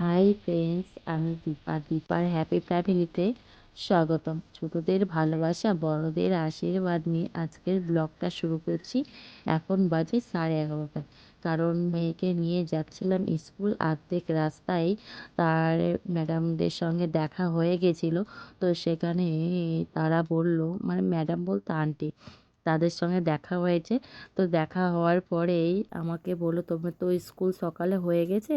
Hi friends আমি দীপা। দীপার happy ফ্যামিলিতে স্বাগতম। ছোটদের ভালোবাসা, বড়দের আশীর্বাদ নিয়ে আজকের ব্লগটা শুরু করছি। এখন বাজে সাড়ে এগারোটা কারণ মেয়েকে নিয়ে যাচ্ছিলাম স্কুল আর্ধেক রাস্তায়। তার ম্যাডামদের সঙ্গে দেখা হয়ে গেছিল। তো সেখানে তারা বলল মানে ম্যাডাম বলতে আন্টি তাদের সঙ্গে দেখা হয়েছে। তো দেখা হওয়ার পরেই আমাকে বলল তোমার তো স্কুল সকালে হয়ে গেছে।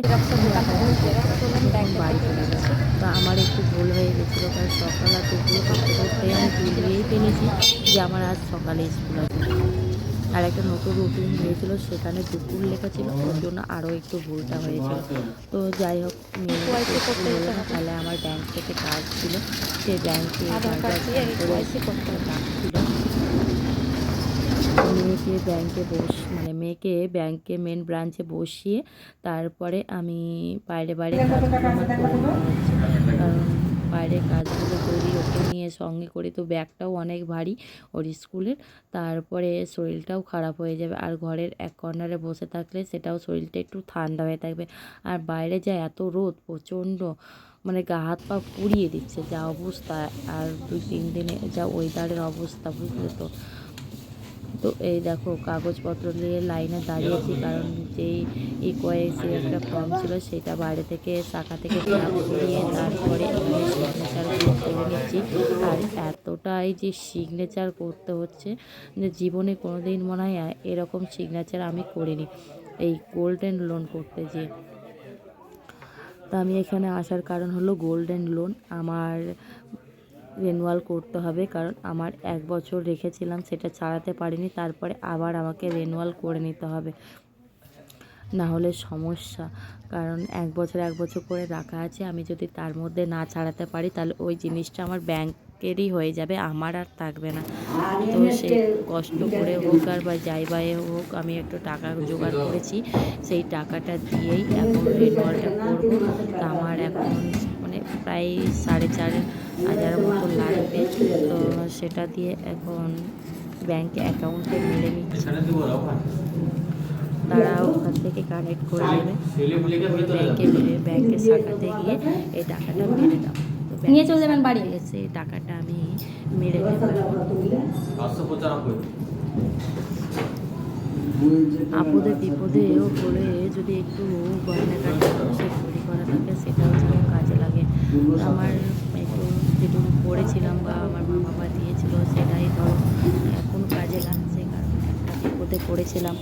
বাড়ি চলে গেছে তো আমার একটু ভুল হয়ে গেছিল কারণ সকাল আর দুপুর করতে করতে আমি বুঝিয়েই ফেলেছি যে আমার আজ সকালে স্কুল আছে। আর একটা নতুন রুটিন হয়েছিল সেখানে দুপুর লেখা ছিল ওর জন্য আরও একটু ভুলটা হয়েছিল। তো যাই হোক তাহলে আমার ব্যাংক থেকে কাজ ছিল। সে ব্যাংকে ছিল। মেয়েকে ব্যাংকে বস মানে মেয়েকে ব্যাংকে মেন ব্রাঞ্চে বসিয়ে তারপরে আমি বাইরে বাইরে কারণ বাইরে কাজগুলো করি, ওকে নিয়ে সঙ্গে করে। তো ব্যাগটাও অনেক ভারী ওর স্কুলের। তারপরে শরীরটাও খারাপ হয়ে যাবে। আর ঘরের এক কর্নারে বসে থাকলে সেটাও শরীরটা একটু ঠান্ডা হয়ে থাকবে। আর বাইরে যা এত রোদ, প্রচণ্ড মানে গা হাত পা পুড়িয়ে দিচ্ছে। যা অবস্থা। আর দুই তিন দিনে যা ওয়েদারের অবস্থা, বুঝলে তো। তো এই দেখো, কাগজপত্র নিয়ে লাইনে দাঁড়িয়েছি, কারণ যেই ইকোয়াইসি একটা ফর্ম ছিল সেটা বাইরে থেকে শাখা থেকে নিয়ে তারপরে এখানে সিগনেচারগুলো করে নিচ্ছি। আর এতটাই যে সিগনেচার করতে হচ্ছে যে জীবনে কোনো দিন মনে হয় এরকম সিগনেচার আমি করিনি, এই গোল্ডেন লোন করতে যে তা আমি এখানে আসার কারণ হলো গোল্ডেন লোন আমার রেনুয়াল করতে হবে, কারণ আমার এক বছর রেখেছিলাম, সেটা ছাড়াতে পারিনি, তারপরে আবার আমাকে রেনুয়াল করে নিতে হবে। না হলে সমস্যা, কারণ এক বছর এক বছর করে রাখা আছে, আমি যদি তার মধ্যে না ছাড়াতে পারি, তাহলে ওই জিনিসটা আমার ব্যাংকেরই হয়ে যাবে, আমার আর থাকবে না। তো সে কষ্ট করে হোক আর বা যাই বাই হোক, আমি একটু টাকা জোগাড় করেছি, সেই টাকাটা দিয়েই এখন রেনুয়ালটা করব। আমার এখন মানে প্রায় সাড়ে চার হাজার মতো লাগবে। তো সেটা দিয়ে এখন ব্যাংকে অ্যাকাউন্টে মেরে নিচ্ছি। তারা ওখান থেকে কানেক্ট করে নেবে। ব্যাংকে মেরে ব্যাংকের শাখাতে গিয়ে এই টাকাটা মেরে দাও। নিয়ে চলে যাবেন বাড়ি। এই টাকাটা আমি মেরে দেবো আপদে বিপদেও পড়ে যদি একটু গয়নাকাটি সে চুরি করা থাকে সেটাও যেন কাজে লাগে। আমার একটু যেটুকু পড়েছিলাম বা আমার মা বাবা দিয়েছিল সেটাই ধরো এখন কাজে লাগছে কারণ একটা বিপদে পড়েছিলাম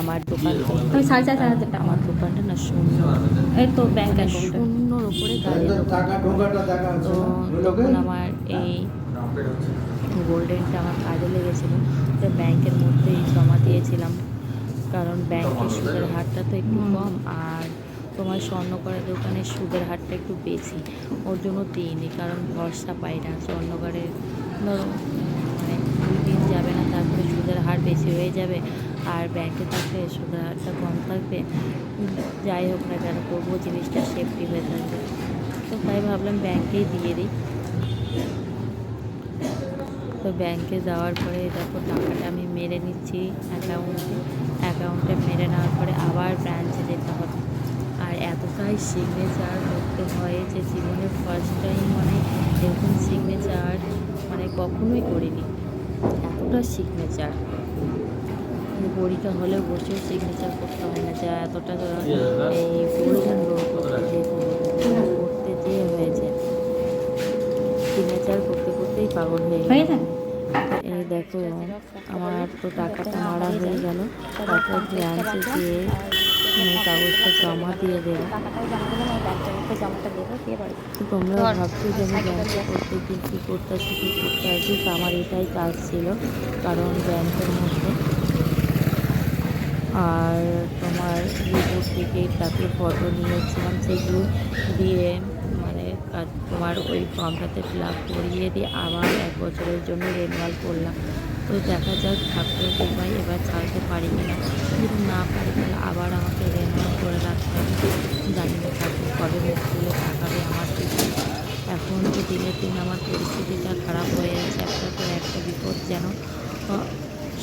আমার দোকান আমি সাড়ে চার হাজার টাকা আমার দোকানটা না শূন্য। এই তো ব্যাংক অ্যাকাউন্ট শূন্যর ওপরে গাড়ি তো তখন আমার এই গোল্ডেনটা আমার কাজে লেগেছিলো। তো ব্যাংকের মধ্যেই জমা দিয়েছিলাম। কারণ ব্যাংকের সুদের হারটা তো একটু কম আর তোমার স্বর্ণকরের দোকানে সুদের হারটা একটু বেশি। ওর জন্য দিইনি, কারণ ভরসা পাই না। স্বর্ণকরের ধরো মানে দুই দিন যাবে না, তারপরে সুদের হার বেশি হয়ে যাবে আর ব্যাংকে থাকলে সুদের হারটা কম থাকবে। যাই হোক না কেন তবুও জিনিসটা সেফটি হয়ে থাকবে। তো তাই ভাবলাম ব্যাংকেই দিয়ে দিই। তো ব্যাংকে যাওয়ার পরে দেখো টাকাটা আমি মেরে নিচ্ছি অ্যাকাউন্টে অ্যাকাউন্টে মেরে নেওয়ার পরে আবার ব্রাঞ্চে যেতে হবে। এতটাই সিগনেচার করতে হয় যে জীবনে ফার্স্ট টাইম মানে এরকম সিগনেচার মানে কখনোই করিনি। এতটা সিগনেচার বড়িটা হলেও বসেও সিগনেচার করতে হয় না যা এতটা এই করতে যে করতে যেয়ে হয়েছে। সিগনেচার করতে করতেই পাগল হয়ে গেছে এই দেখো আমার তো টাকাটা মারা হয়ে গেল। তারপর ব্রাঞ্চে গিয়ে কাগজটা জমা দিয়ে দেবো। তোমরা ভাবছ যে আমি ব্যাংকে প্রত্যেক দিন কী করতে আসি কী করতে আসি তো আমার এটাই কাজ ছিল, কারণ ব্যাংকের মধ্যে। আর তোমার রিপোর্ট থেকে তারপরে ফটো নিয়েছিলাম, সেগুলো দিয়ে মানে তোমার ওই ফর্মটাতে ফিল আপ করিয়ে দিয়ে আবার এক বছরের জন্য রেনুয়াল করলাম। তো দেখা যাক ঠাকুরের কৃপায় এবার ছাড়তে পারি কি না যদি না পারি তাহলে আবার আমাকে রেনুয়াল করে রাখতে হবে। জানি না ঠাকুর কবে মুখ তুলে তাকাবে আমার দিকে। এখন তো দিনের দিন আমার পরিস্থিতিটা খারাপ হয়ে যাচ্ছে একটা পর একটা বিপদ যেন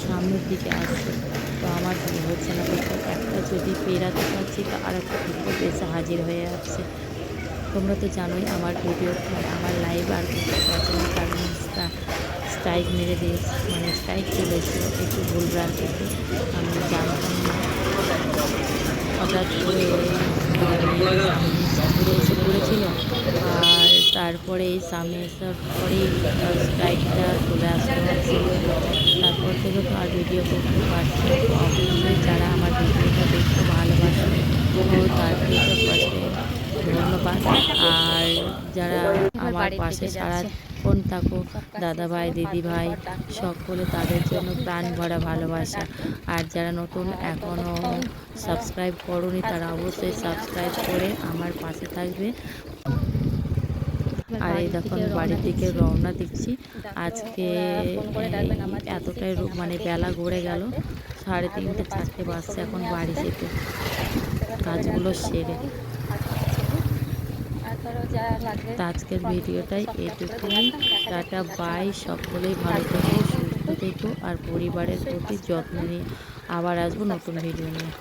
সামনের দিকে আসছে। তো আমার মনে হচ্ছে না বিপদ একটা যদি পেরাতে পারছি তো আর একটা বিপদ এসে হাজির হয়ে যাচ্ছে তোমরা তো জানোই আমার ভিডিও আমার লাইভ আর করতে কারণ স্ট্রাইক মেরে দিয়েছে মানে স্ট্রাইক চলেছিল একটু ভুল ভ্রান্তিতে আমি জানতাম হঠাৎ করে পড়েছিল, আর তারপরে এই সামনে আসার পরেই স্ট্রাইকটা চলে আসতে পারছিল তারপর থেকে তো আর ভিডিও করতে পারছি অবশ্যই যারা আমার ভিডিওটা দেখতে ভালোবাসে, তো তাদেরকে ফার্স্টে ধন্যবাদ। আর যারা আমার পাশে সারা সারাক্ষণ থাকো দাদা ভাই দিদি ভাই সকলে তাদের জন্য প্রাণ ভরা ভালোবাসা। আর যারা নতুন এখনও সাবস্ক্রাইব করনি তারা অবশ্যই সাবস্ক্রাইব করে আমার পাশে থাকবে। আর এই দেখুন বাড়ির দিকে রওনা দিচ্ছি। আজকে এতটাই মানে বেলা গড়ে গেল। সাড়ে তিনটে চারটে বাজছে এখন বাড়ি যেতে। কাজগুলো সেরে। তা আজকের ভিডিওটাই এটুকুই। টাটা বাই সকলেই ভালো থেকো সুস্থ থেকো আর পরিবারের প্রতি যত্ন নিয়ে আবার আসব নতুন ভিডিও নিয়ে।